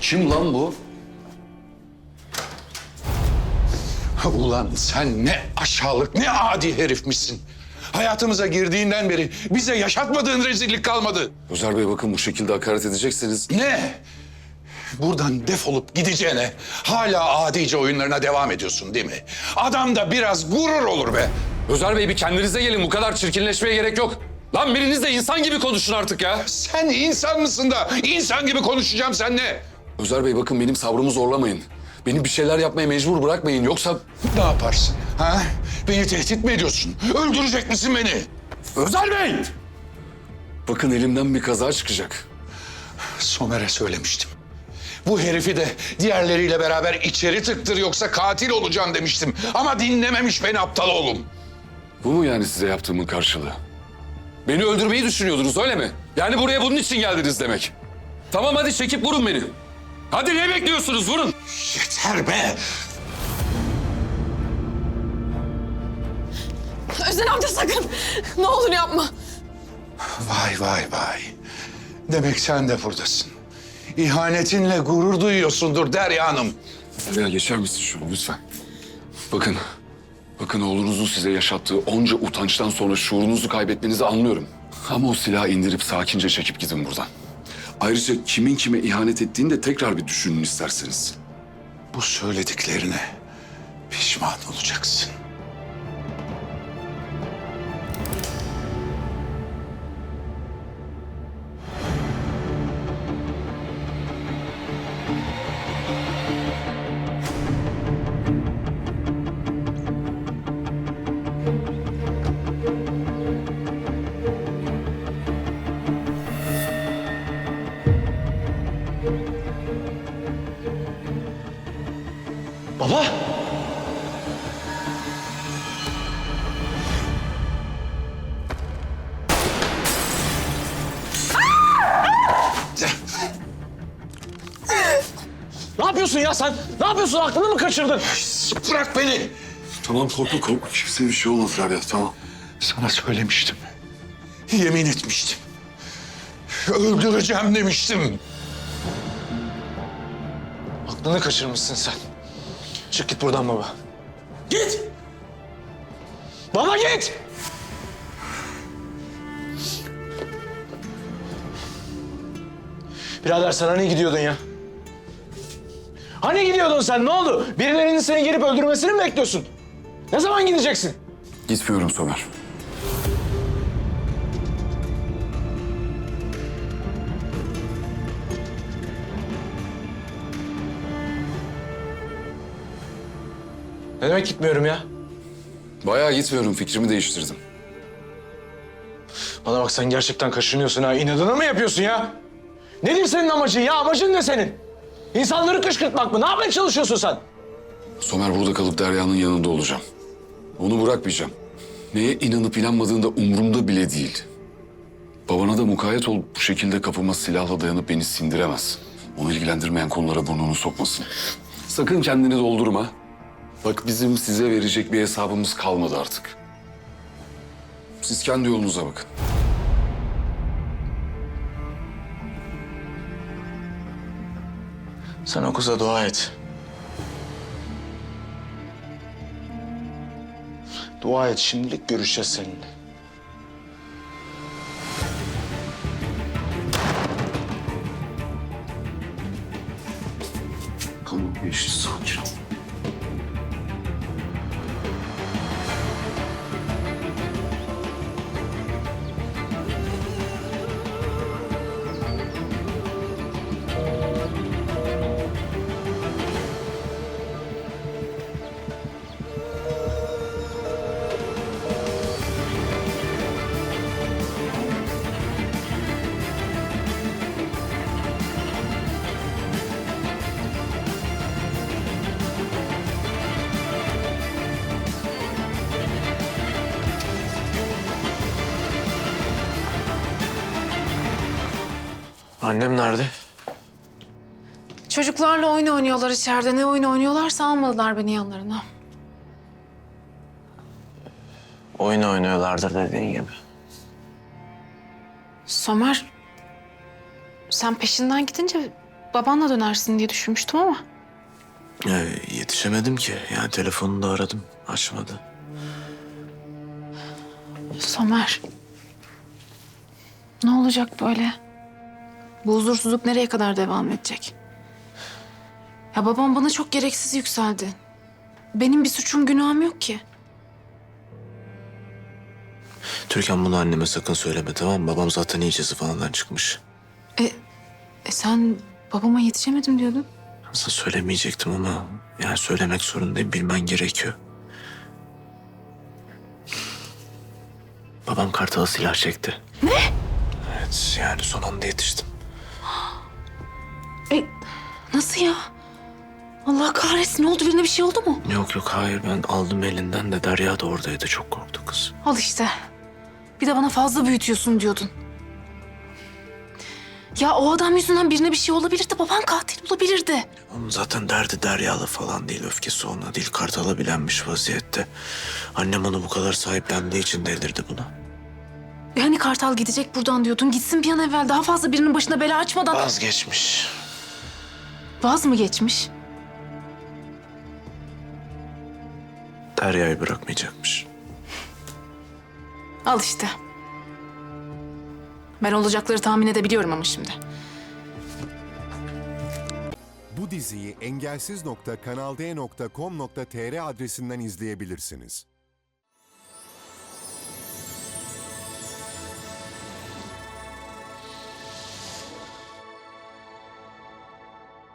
Kim lan bu? Ulan sen ne aşağılık, ne adi herifmişsin. Hayatımıza girdiğinden beri bize yaşatmadığın rezillik kalmadı. Özer Bey bakın bu şekilde hakaret edecekseniz... Ne? Buradan defolup gideceğine hala adice oyunlarına devam ediyorsun değil mi? Adamda biraz gurur olur be. Özer Bey bir kendinize gelin bu kadar çirkinleşmeye gerek yok. Lan biriniz de insan gibi konuşun artık ya. Sen insan mısın da insan gibi konuşacağım seninle. Özer Bey bakın benim sabrımı zorlamayın. Beni bir şeyler yapmaya mecbur bırakmayın yoksa... Ne yaparsın? Ha? Beni tehdit mi ediyorsun? Öldürecek misin beni? Özer Bey! Bakın elimden bir kaza çıkacak. Somer'e söylemiştim. Bu herifi de diğerleriyle beraber içeri tıktır yoksa katil olacağım demiştim. Ama dinlememiş beni aptal oğlum. Bu mu yani size yaptığımın karşılığı? Beni öldürmeyi düşünüyordunuz öyle mi? Yani buraya bunun için geldiniz demek. Tamam hadi çekip vurun beni. Hadi ne bekliyorsunuz vurun. Yeter be! Özen amca sakın. Ne olur yapma. Vay vay vay. Demek sen de buradasın. İhanetinle gurur duyuyorsundur Derya Hanım. Buraya geçer misin şunu lütfen? Bakın, bakın oğlunuzun size yaşattığı onca utançtan sonra şuurunuzu kaybetmenizi anlıyorum. Ama o silahı indirip sakince çekip gidin buradan. Ayrıca kimin kime ihanet ettiğini de tekrar bir düşünün isterseniz. Bu söylediklerine pişman olacaksın. Ya sen? Ne yapıyorsun? Aklını mı kaçırdın? Bırak beni! Tamam korkma korkma. Kimseye bir şey olmaz Rabia tamam. Sana söylemiştim. Yemin etmiştim. Öldüreceğim demiştim. Aklını kaçırmışsın sen. Çık git buradan baba. Git! Baba git! Birader sen hani gidiyordun ya? Hani gidiyordun sen? Ne oldu? Birilerinin seni gelip öldürmesini mi bekliyorsun? Ne zaman gideceksin? Gitmiyorum Somer. Ne demek gitmiyorum ya? Bayağı gitmiyorum fikrimi değiştirdim. Bana bak sen gerçekten kaşınıyorsun ha. İnadına mı yapıyorsun ya? Nedir senin amacın ya? Amacın ne senin? İnsanları kışkırtmak mı? Ne yapmaya çalışıyorsun sen? Somer burada kalıp Derya'nın yanında olacağım. Onu bırakmayacağım. Neye inanıp inanmadığında umurumda bile değil. Babana da mukayyet ol bu şekilde kapıma silahla dayanıp beni sindiremez. Onu ilgilendirmeyen konulara burnunu sokmasın. Sakın kendini doldurma. Bak bizim size verecek bir hesabımız kalmadı artık. Siz kendi yolunuza bakın. Sen o kıza dua et. Dua et şimdilik görüşeceğiz seninle. Tamam geçti sakin ol. Annem nerede? Çocuklarla oyun oynuyorlar içeride. Ne oyun oynuyorlarsa almadılar beni yanlarına. Oyun oynuyorlardır dediğin gibi. Somer, sen peşinden gidince babanla dönersin diye düşünmüştüm ama. Ya, yetişemedim ki. Yani telefonunu da aradım. Açmadı. Somer. Ne olacak böyle? Bu huzursuzluk nereye kadar devam edecek? Ya babam bana çok gereksiz yükseldi. Benim bir suçum günahım yok ki. Türkan bunu anneme sakın söyleme tamam mı? Babam zaten iyice zıvanadan çıkmış. E, e sen babama yetişemedim diyordun. Sana söylemeyecektim ama yani söylemek zorundayım. Bilmen gerekiyor. Babam kartala silah çekti. Ne? Evet yani son anda yetiştim. E, nasıl ya? Allah kahretsin ne oldu birine bir şey oldu mu? Yok yok hayır ben aldım elinden de Derya da oradaydı. Çok korktu kız. Al işte. Bir de bana fazla büyütüyorsun diyordun. Ya o adam yüzünden birine bir şey olabilirdi. Baban katil olabilirdi. Onun zaten derdi Derya'lı falan değil. Öfkesi ona değil. Kartala bilenmiş vaziyette. Annem onu bu kadar sahiplendiği için delirdi buna. E hani Kartal gidecek buradan diyordun. Gitsin bir an evvel daha fazla birinin başına bela açmadan. Vazgeçmiş. Vaz mı geçmiş? Derya'yı bırakmayacakmış. Al işte. Ben olacakları tahmin edebiliyorum ama şimdi. Bu diziyi engelsiz.kanalde.com.tr adresinden izleyebilirsiniz.